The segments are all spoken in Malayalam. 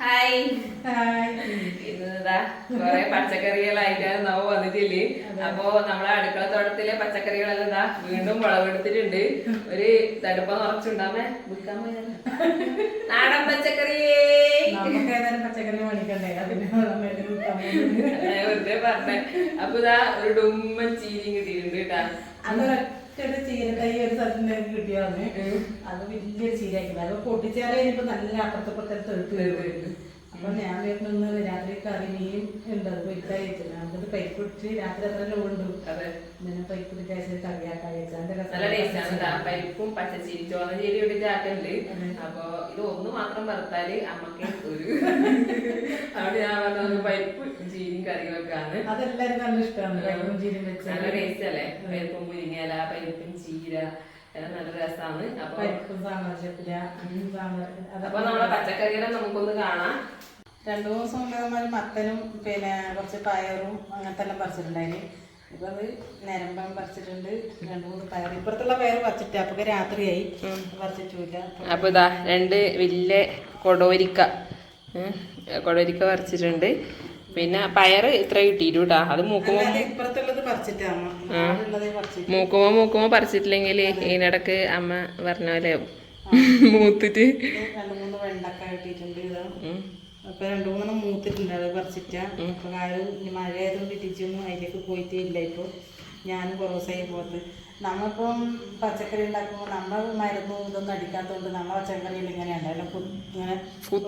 Hi hi. ഇന്നതാ കൊറേ പച്ചക്കറികളായിട്ടാണ് നമ്മ വന്നിട്ടില്ലേ? അപ്പൊ നമ്മളെ അടുക്കള തോട്ടത്തിലെ പച്ചക്കറികളെല്ലാം ഇതാ വീണ്ടും വിളവെടുത്തിട്ടുണ്ട്. ഒരു തടുപ്പ നിറച്ചുണ്ടാമേ വിൽക്കാൻ പോയാലോ? നാടൻ പച്ചക്കറിയേ പച്ചക്കറി മേടിക്കണ്ടേ. വെറുതെ പറഞ്ഞേ. അപ്പൊ ഇതാ ഒരു ഡുമ്മൻ ചീനി കിട്ടിയിട്ടുണ്ട് കേട്ടാ. അത് ചീരക്കൈ ഒരു സ്ഥലത്ത് നിന്ന് കിട്ടിയതാണ്. അത് വലിയൊരു ചീരയാക്കില്ല അത് പൊട്ടിച്ചാലേ ഇനിയിപ്പോ നല്ല അപ്പുറത്തപ്പുറത്തെ തെളുത്ത് വരുന്നത് അപ്പൊ ഞാൻ വീട്ടിൽ രാത്രി കറിയും ഉണ്ട് അത് പൊരിക്കായിട്ടില്ല നമുക്കത് പൈപ്പ് പിടിച്ച് രാത്രി അത്ര ലോണ്ട് ഇങ്ങനെ പൈപ്പ് പിടിച്ച് കറിയാക്കാൻ ടേസ്റ്റ് ആണ് ഇതാ പരിപ്പും പച്ചച്ചീരി ഇട്ടിട്ട് അപ്പൊ ഇത് ഒന്ന് മാത്രം വറുത്താൽ അമ്മയ്ക്ക് ഒരു അവിടെ ഞാൻ പറഞ്ഞ പൈപ്പ് പരിപ്പ് ചീരിയും കറി വെക്കാണ് അതെല്ലാരും നല്ല ഇഷ്ടമാണ് പരിപ്പും ചീരും വെച്ച്. നല്ല ടേസ്റ്റ് അല്ലേ? പരിപ്പും മുരിങ്ങല പരിപ്പും ചീര നല്ല രസമാണ് അപ്പൊ നമ്മളെ പച്ചക്കറികളെ നമുക്കൊന്ന് കാണാം. രണ്ടു ദിവസം മുമ്പ് നമ്മൾ മത്തനും പിന്നെ കുറച്ച് പയറും അങ്ങനത്തെ എല്ലാം പറിച്ചിട്ടുണ്ടായിന്. ഇപ്പൊ അത് നരമ്പം പറിച്ചിട്ടുണ്ട്. രണ്ടു മൂന്ന് പയർ. ഇപ്പുറത്തുള്ള പയർ പറിച്ചിട്ട് അപ്പൊ രാത്രിയായി. പറിച്ചിട്ടില്ല അപ്പൊ ഇതാ രണ്ട് വലിയ കൊടോരിക്ക. കൊടോരിക്ക പറിച്ചിട്ടുണ്ട്. പിന്നെ പയറ് ഇത്ര കിട്ടിയിട്ടു കേട്ടാ അത് മൂക്കുമോ മൂക്കുമോ മൂക്കുമോ പറിച്ചിട്ടില്ലെങ്കിൽ ഇതിനിടക്ക് അമ്മ പറഞ്ഞ പോലെ മൂത്തിട്ട് രണ്ട് മൂന്ന് വെണ്ടക്ക കിട്ടിയിട്ടുണ്ട്. അപ്പൊ രണ്ടു മൂന്ന് മൂത്തിട്ടുണ്ട് അത് പറിച്ചിട്ട. ഇപ്പൊ കാര്യം മഴ ആയതുകൊണ്ട് തിരിച്ചൊന്നും അതിലേക്ക് പോയിട്ടേ ഇല്ല ഇപ്പൊ. ഞാനും കുറേ ദിവസമായി പോകത്ത് നമ്മളിപ്പം പച്ചക്കറി ഉണ്ടാക്കുമ്പോൾ നമ്മൾ മരുന്നും ഇതൊന്നും അടിക്കാത്തതുകൊണ്ട് നമ്മളെ പച്ചക്കറിയിൽ ഇങ്ങനെയാണ് എല്ലാം കു- ഇങ്ങനെ കുത്ത്.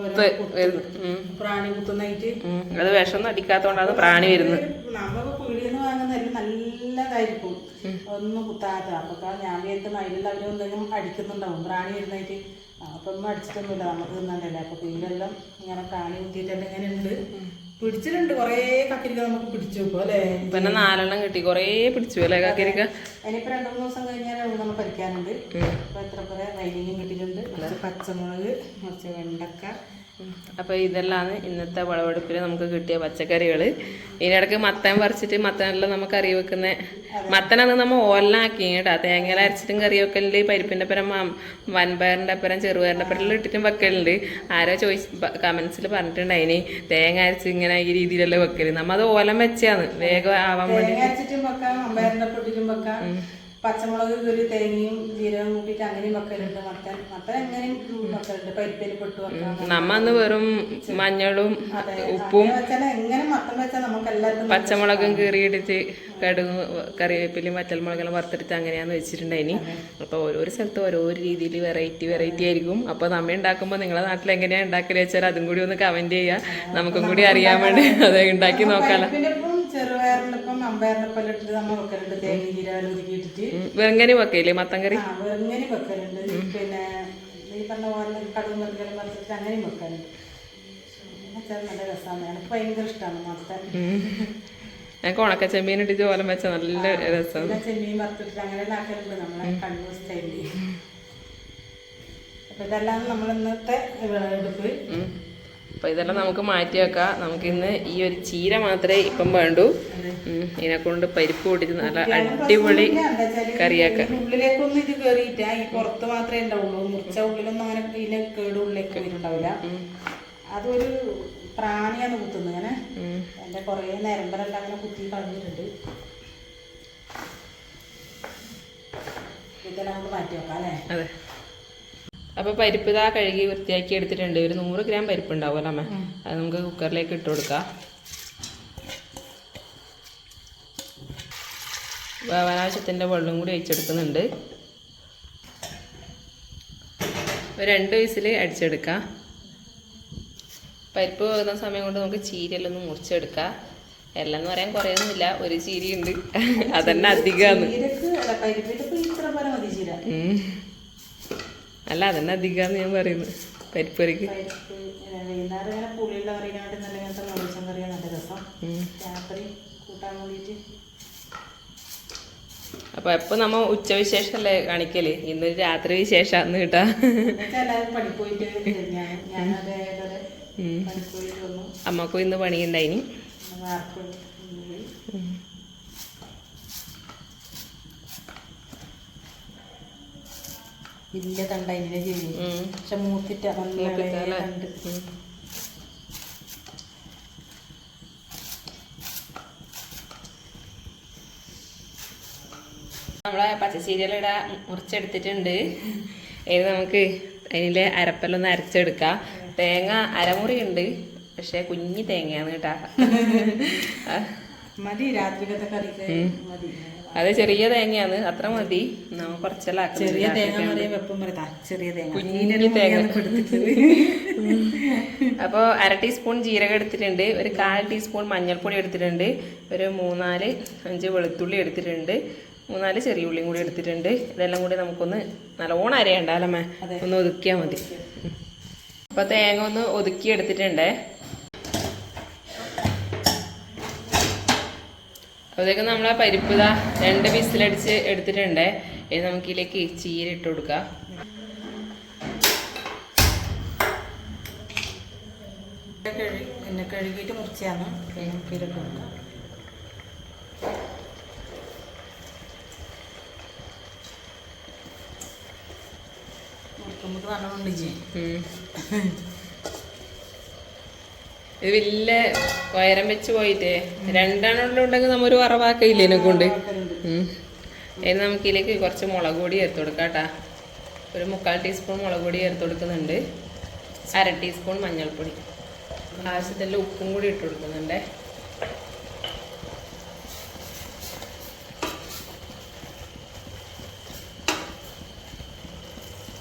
പ്രാണി കുത്തുന്നതായിട്ട്. അത് വിഷമൊന്നും അടിക്കാത്തോണ്ടാണ് പ്രാണി വരുന്നത്. നമ്മളിപ്പോ പീടിയെന്ന് വാങ്ങുന്നതെല്ലാം നല്ലതായിരിക്കും ഒന്നും കുത്താത്ത അപ്പൊ ഞാൻ വിചാരിക്കുന്ന അതിലുള്ള അവരൊന്നും അടിക്കുന്നുണ്ടാവും. പ്രാണി വരുന്നതായിട്ട് അപ്പൊ ഒന്നും അടിച്ചിട്ടൊന്നുമില്ല. നമുക്ക് തിന്നണ്ടല്ലേ അപ്പൊ പിന്നെല്ലാം ഇങ്ങനെ പ്രാണി കുത്തിയിട്ടെല്ലാം ഇങ്ങനെ ഉണ്ട്. പിടിച്ചിട്ടുണ്ട്. കൊറേ കക്കിരിക്ക നമുക്ക് പിടിച്ചു അല്ലേ? പിന്നെ നാലെണ്ണം കിട്ടി. കൊറേ പിടിച്ചു അല്ലേ കക്കിരിക്ക? ഇനിയിപ്പോ രണ്ടു മൂന്ന് ദിവസം കഴിഞ്ഞാൽ നമ്മൾ പഠിക്കാനുണ്ട് അപ്പൊ എത്ര കുറെ വൈലിങ്ങും കിട്ടിയിട്ടുണ്ട്. കുറച്ച് പച്ചമുളക് കുറച്ച് വെണ്ടക്ക അപ്പൊ ഇതെല്ലാമാണ് ഇന്നത്തെ വിളവെടുപ്പിൽ നമുക്ക് കിട്ടിയ പച്ചക്കറികൾ ഇതിനിടക്ക് മത്തൻ പറിച്ചിട്ട് മത്തനെല്ലാം നമുക്ക് കറി വെക്കുന്ന മത്തനാണ് നമ്മൾ ഓലനാക്കി കേട്ടോ തേങ്ങയിൽ അരച്ചിട്ടും കറി വെക്കലുണ്ട് പരിപ്പിന്റെ പരം വൻപയറിന്റെ വൻപയറിന്റെ പരം ചെറുപയറിന്റെ പരം ഇട്ടിട്ടും വെക്കലുണ്ട്. ആരോ ചോദിച്ച് പറഞ്ഞിട്ടുണ്ട്. പറഞ്ഞിട്ടുണ്ടായിന് തേങ്ങ അരച്ച് ഇങ്ങനെ ഈ രീതിയിലല്ലേ വെക്കൽ. നമ്മൾ അത് ഓലം വെച്ചാന്ന് വേഗം ആവാൻ വേണ്ടി പച്ചമുളക് കീറി തേങ്ങയും ജീരകം കൂട്ടിയിട്ട് അങ്ങനെയും വെക്കലുണ്ട്. മത്തൻ മത്തൻ എങ്ങനെയും വെക്കലുണ്ട്. പരിപ്പിൽ പൊട്ട് വെക്കാം നമ്മ അന്ന് വെറും മഞ്ഞളും ഉപ്പും എങ്ങനെ മത്തൻ വെച്ചാൽ നമുക്ക് എല്ലാവർക്കും പച്ചമുളകും കീറിയിട്ടിട്ട് കടുക് കറിവേപ്പിലും വറ്റൽമുളകെല്ലാം വറുത്തെടുത്ത് അങ്ങനെയാന്ന് വെച്ചിട്ടുണ്ടായിനി. അപ്പോൾ ഓരോരോ സ്ഥലത്ത് ഓരോ രീതിയിൽ വെറൈറ്റി വെറൈറ്റി ആയിരിക്കും. അപ്പോൾ നമ്മ ഉണ്ടാക്കുമ്പോൾ നിങ്ങളെ നാട്ടിൽ എങ്ങനെയാണ് ഉണ്ടാക്കലെന്ന് വെച്ചാൽ അതും കൂടി ഒന്ന് കമന്റ് ചെയ്യുക നമുക്കും കൂടി അറിയാൻ വേണ്ടി അത് ഉണ്ടാക്കി നോക്കാലോ. ഇട്ടിട്ട് നമ്മൾ വെക്കലുണ്ട്. തേങ്ങ ജീരകം ഒതുക്കിയിട്ടിട്ട് വെറുങ്ങനെ വെക്കയില്ലേ മത്തൻ കറി ആ വെറുങ്ങനെ വെക്കലുണ്ട്. പിന്നെ ഈ പറഞ്ഞ പോലെ കടുക് മറിക്കലും പറിച്ചിട്ട് അങ്ങനെയും വെക്കലുണ്ട്. വെച്ചാൽ നല്ല രസമാണ്. എനിക്ക് ഭയങ്കര ഇഷ്ടമാണ് മത്തൻ. ഞങ്ങൾക്ക് ഉണക്ക ചെമ്മീൻ ഇട്ടിട്ട് ഓലം വെച്ച നല്ല രസം ചെമ്മീൻ വറുത്തിട്ട് അങ്ങനെ ആക്കലുണ്ട് നമ്മളെ കണ്ണൂർ സ്റ്റൈലിൽ അപ്പൊ ഇതെല്ലാം നമ്മൾ ഇന്നത്തെ വിളവെടുപ്പ് അപ്പോൾ ഇതെല്ലാം നമുക്ക് മാറ്റി വെക്കാം. നമുക്കിന്ന് ഈ ഒരു ചീര മാത്രമേ ഇപ്പം വേണ്ടൂ. ഉം, ഇതിനെ കൊണ്ട് പരിപ്പ് പൊടിച്ച് നല്ല അടിപൊളി കറിയാക്കാം. ഉള്ളിലേക്കൊന്നും ഇത് കേറിയിട്ട ഈ പുറത്ത് മാത്രമേ ഉണ്ടാവുള്ളൂ. മുറിച്ച ഉള്ളിലൊന്നും അങ്ങനെ ഇതിന് കേട് ഉള്ളിലേക്ക് വരുന്നുണ്ടാവില്ല അതൊരു പ്രാണിയാണ് കുത്തുന്നത്. ഇങ്ങനെ ഉം. എന്റെ കുറേ നരമ്പലെല്ലാം അങ്ങനെ കുത്തി കളഞ്ഞിട്ടുണ്ട്. ഇതെല്ലാം നമുക്ക് മാറ്റി വെക്കാം അല്ലേ? അതെ. അപ്പോൾ പരിപ്പ് ഇതാ കഴുകി വൃത്തിയാക്കി എടുത്തിട്ടുണ്ട്. ഒരു നൂറ് ഗ്രാം പരിപ്പ് ഉണ്ടാവുമല്ലോ അമ്മ അത് നമുക്ക് കുക്കറിലേക്ക് ഇട്ട് കൊടുക്കാം. വേവാനാവശ്യത്തിന്റെ വെള്ളം കൂടി ഒഴിച്ചെടുക്കുന്നുണ്ട്. രണ്ട് വയസ്സിൽ അടിച്ചെടുക്കാം. പരിപ്പ് വേകുന്ന സമയം കൊണ്ട് നമുക്ക് ചീരയെല്ലാം ഒന്ന് മുറിച്ചെടുക്കാം. എല്ലാം എന്ന് പറയാൻ കുറയൊന്നുമില്ല. ഒരു ചീരയുണ്ട്. അതന്നെ അധികമാണ് അല്ല അതന്നെ അധികമാണ് ഞാൻ പറയുന്നത് പരിപ്പറിക്ക് വൈകുന്നേരം ഇങ്ങനെ പുളിയുള്ള കറിക്കാണ്ട് നല്ല ഇങ്ങനത്തെ മുളച്ചൻ കറിയാണ് നല്ല രസം. രാത്രി കൂട്ടാൻ വേണ്ടിയിട്ട്. അപ്പൊ എപ്പോ നമ്മ ഉച്ചവിശേഷല്ലേ കാണിക്കൽ? ഇന്നൊരു രാത്രി വിശേഷാന്ന് കേട്ടോ. അമ്മക്കും ഇന്ന് പണിയുണ്ടായിനി. വലിയ തണ്ട അതിനെ ചെയ്യും പക്ഷെ മൂത്തിട്ട് നല്ല തണ്ട്. നമ്മളെ പച്ചച്ചീരയിൽ മുറിച്ചെടുത്തിട്ടുണ്ട്. ഇത് നമുക്ക് അതിൽ അരപ്പെല്ലാം ഒന്ന് അരച്ചെടുക്കാം. തേങ്ങ അരമുറി ഉണ്ട് പക്ഷെ കുഞ്ഞി തേങ്ങയാണ് കേട്ടാ. മതി രാത്രിക്കത്തെ കറി മതി. അത് ചെറിയ തേങ്ങയാണ്. അത്ര മതി. കുറച്ചെല്ലാം ചെറിയ തേങ്ങ വെപ്പം ചെറിയ തേങ്ങ. തേങ്ങ. അപ്പോൾ അര ടീസ്പൂൺ ജീരകം എടുത്തിട്ടുണ്ട്. ഒരു കാൽ ടീസ്പൂൺ മഞ്ഞൾപ്പൊടി എടുത്തിട്ടുണ്ട്. ഒരു മൂന്നാൽ അഞ്ച് വെളുത്തുള്ളി എടുത്തിട്ടുണ്ട്. മൂന്നാൽ ചെറിയ ഉള്ളിയും കൂടി എടുത്തിട്ടുണ്ട്. ഇതെല്ലാം കൂടി നമുക്കൊന്ന് നല്ലോണം അരയണ്ട അല്ലമ്മേ ഒന്ന് ഒതുക്കിയാൽ മതി. അപ്പോൾ തേങ്ങ ഒന്ന് ഒതുക്കി എടുത്തിട്ടുണ്ടേ. അപ്പോഴത്തേക്കും നമ്മൾ പരിപ്പ് ഇതാ രണ്ട് വിസിലടിച്ച് എടുത്തിട്ടുണ്ട്. ഇനി നമുക്കിതിലേക്ക് ചീര ഇട്ട് കൊടുക്കാം. കഴുകി പിന്നെ കഴുകിയിട്ട് മുറിച്ചാണ് ഉപ്പിലിട്ട് കൊടുക്കാം. മുറുക്കുമ്പോൾ നല്ലോണം ചെയ്യും. ഇത് വലിയ ഉയരം വെച്ച് പോയിട്ടേ. രണ്ടെണ്ണം ഉണ്ടെങ്കിൽ നമ്മൊരു വറവാക്കയില്ലേ എന്നെ കൊണ്ട്. ഇനി നമുക്ക് ഇതിലേക്ക് കുറച്ച് മുളക് പൊടി ചേർത്ത് കൊടുക്കാം കേട്ടാ. ഒരു മുക്കാൽ ടീസ്പൂൺ മുളക് പൊടി ചേർത്ത് കൊടുക്കുന്നുണ്ട്. അര ടീസ്പൂൺ മഞ്ഞൾപ്പൊടി. ആവശ്യത്തിന്റെ ഉപ്പും കൂടി ഇട്ട് കൊടുക്കുന്നുണ്ട്.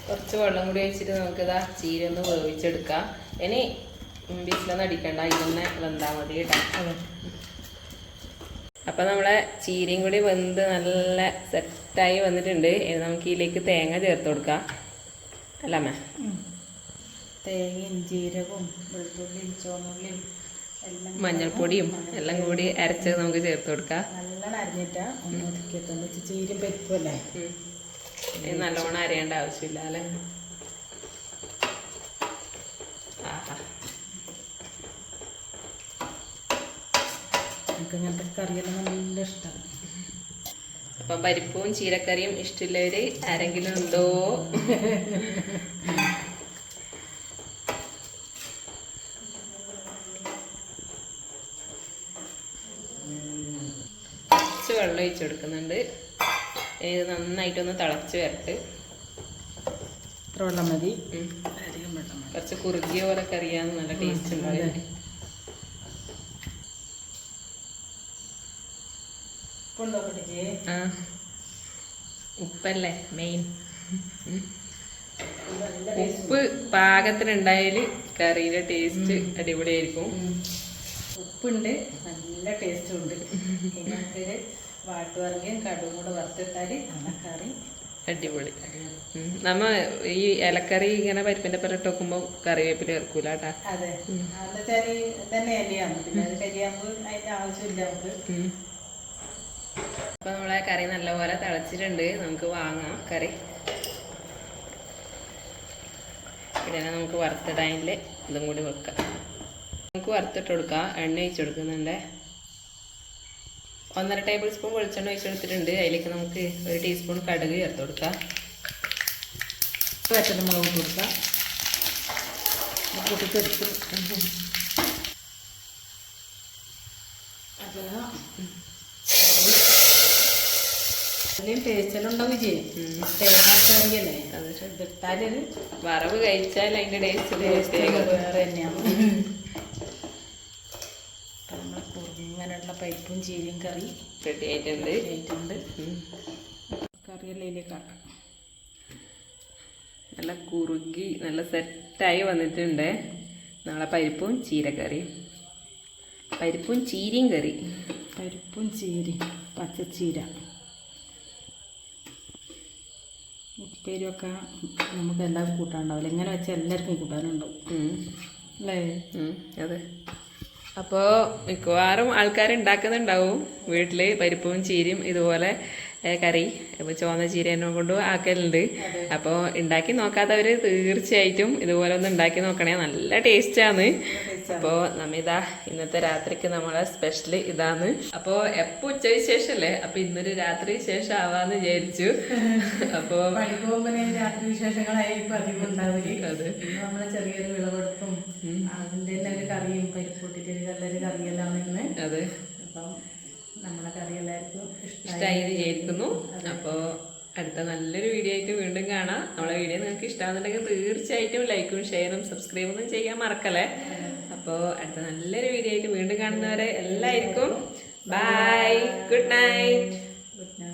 കുറച്ച് വെള്ളം കൂടി ഒഴിച്ചിട്ട് നമുക്കിതാ ചീര ഒന്ന് വേവിച്ചെടുക്കാം. ഇനി ബീച്ചിലൊന്നും അടിക്കണ്ട. ഇതൊന്ന് വെന്താൽ മതി കേട്ടോ. അപ്പം നമ്മളെ ചീരയും കൂടി വെന്ത് നല്ല സെറ്റായി വന്നിട്ടുണ്ട്. നമുക്ക് ഇതിലേക്ക് തേങ്ങ ചേർത്ത് കൊടുക്കാം. അല്ലമ്മേ തേങ്ങയും ജീരകവും വെളുത്തുള്ളിയും ചുവന്നുള്ളിയും മഞ്ഞൾപ്പൊടിയും എല്ലാം കൂടി അരച്ച് നമുക്ക് ചേർത്ത് കൊടുക്കാം. നല്ലോണം അരിഞ്ഞിട്ടാ ഒന്ന് ഒതുക്കിയെത്തുന്നു ചീരും പരിപ്പല്ലേ നല്ലോണം അരയേണ്ട ആവശ്യമില്ല അല്ലേ? എനിക്ക് അങ്ങനത്തെ കറിയെല്ലാം നല്ല ഇഷ്ടമാണ് അപ്പം പരിപ്പും ചീരക്കറിയും ഇഷ്ടമുള്ളവര് ആരെങ്കിലും ഉണ്ടോ? കുറച്ച് വെള്ളം ഒഴിച്ചു കൊടുക്കുന്നുണ്ട്. ഇത് നന്നായിട്ടൊന്ന് തിളച്ച് വരട്ട്. ഇത്ര വെള്ളം മതി. കുറച്ച് കുറുകിയ പോലെ കറിയാന്ന് നല്ല ടേസ്റ്റ് ഉണ്ടാവും കൊണ്ടുപോകട്ടെ ആ ഉപ്പല്ലേ മെയിൻ ഉപ്പ് പാകത്തിനുണ്ടായാൽ കറിയുടെ ടേസ്റ്റ് അടിപൊളിയായിരിക്കും. ഉപ്പുണ്ട് നല്ല ടേസ്റ്റും ഉണ്ട്. ഇതിനകത്ത് വാട്ടുവറങ്ങിയും കൂടെ വറുത്തിട്ടാൽ നല്ല കറി അടിപൊളി. നമ്മ ഈ ഇലക്കറി ഇങ്ങനെ പരിപ്പിന്റെ പെരട്ട് വെക്കുമ്പോൾ കറിവേപ്പില ചേർക്കൂല കേട്ടാ. അതെ. തന്നെ അരിയാണ് പിന്നെ കരിയാകുമ്പോൾ അതിന്റെ ആവശ്യമില്ല നമുക്ക്. അപ്പൊ നമ്മളെ കറി നല്ലപോലെ തിളച്ചിട്ടുണ്ട്. നമുക്ക് വാങ്ങാം കറി. ഇതെല്ലാം നമുക്ക് വറുത്തിടാനിൽ ഇതും കൂടി വെക്കാം. നമുക്ക് വറുത്തിട്ട് കൊടുക്കാം. എണ്ണ ഒഴിച്ച് കൊടുക്കുന്നുണ്ട്. ഒന്നര ടേബിൾ സ്പൂൺ വെളിച്ചെണ്ണ ഒഴിച്ചു കൊടുത്തിട്ടുണ്ട്. അതിലേക്ക് നമുക്ക് ഒരു ടീസ്പൂൺ കടുക് ചേർത്ത് കൊടുക്കാം. വെറ്റൽ മുളക് കൊടുക്കാം. പൊട്ടിത്തെടുത്ത് അപ്പോൾ അതിലും ടേസ്റ്റെല്ലാം ഉണ്ടാവും ചെയ്യും തേങ്ങ കറിയല്ലേ അത്. ഇതിട്ടാലൊരു വറവ് കഴിച്ചാൽ അതിന്റെ ടേസ്റ്റ് വേറെ തന്നെയാണ് നമ്മൾ കുറുങ്ങനുള്ള പരിപ്പും ചീരയും കറി റെഡി ആയിട്ടുണ്ട്. ആയിട്ടുണ്ട്. കറിയെല്ലാം നല്ല കുറുകി നല്ല സെറ്റായി വന്നിട്ടുണ്ട്. നാളെ പരിപ്പും ചീരക്കറി പരിപ്പും ചീരയും കറി. പരിപ്പും ചീരയും പച്ചച്ചീര. ഉപ്പേരിയൊക്കെ നമുക്ക് എല്ലാവർക്കും കൂട്ടാനുണ്ടാവില്ല. ഇങ്ങനെ വെച്ചാൽ എല്ലാവർക്കും കൂട്ടാനുണ്ടാവും. അല്ലേ? അതെ. അപ്പോൾ മിക്കവാറും ആൾക്കാർ ഉണ്ടാക്കുന്നുണ്ടാവും. വീട്ടിൽ പരിപ്പും ചീരയും ഇതുപോലെ കറി ഇപ്പോൾ ചുവന്ന ചീരേനെ കൊണ്ട് ആക്കലുണ്ട്. അപ്പോൾ ഉണ്ടാക്കി നോക്കാത്തവർ തീർച്ചയായിട്ടും ഇതുപോലെ ഒന്ന് ഉണ്ടാക്കി നോക്കണേ. നല്ല ടേസ്റ്റാണ് അപ്പോൾ നമ്മിതാ ഇന്നത്തെ രാത്രിക്ക് നമ്മളെ സ്പെഷ്യൽ ഇതാണ്. അപ്പോൾ എപ്പോൾ ഉച്ചയ്ക്ക് ശേഷമല്ലേ അപ്പോൾ ഇന്നൊരു രാത്രി ശേഷം ആവാന്ന് വിചാരിച്ചു. അപ്പോൾ രാത്രി വിശേഷങ്ങളായി പതിവ് ഉണ്ടാവില്ല. നമ്മളെ ചെറിയൊരു വിളവെടുപ്പും അതിന്റെ തന്നെ ഒരു കറിയും പരിപ്പൊട്ടിട്ട് നല്ലൊരു കറിയെല്ലാം ഇന്ന്. അതെ. അപ്പം നമ്മളെ കറി എല്ലാവർക്കും ഇഷ്ടമായി വിചാരിക്കുന്നു. അപ്പോൾ അടുത്ത നല്ലൊരു വീഡിയോ ആയിട്ട് വീണ്ടും കാണാം. നമ്മളെ വീഡിയോ നിങ്ങൾക്ക് ഇഷ്ടമാകുന്നുണ്ടെങ്കിൽ തീർച്ചയായിട്ടും ലൈക്കും ഷെയറും സബ്സ്ക്രൈബും ഒന്നും ചെയ്യാൻ മറക്കല്ലേ? അപ്പോൾ അടുത്ത നല്ലൊരു വീഡിയോ ആയിട്ട് വീണ്ടും കാണുന്നവരെ എല്ലാവർക്കും bye good night good night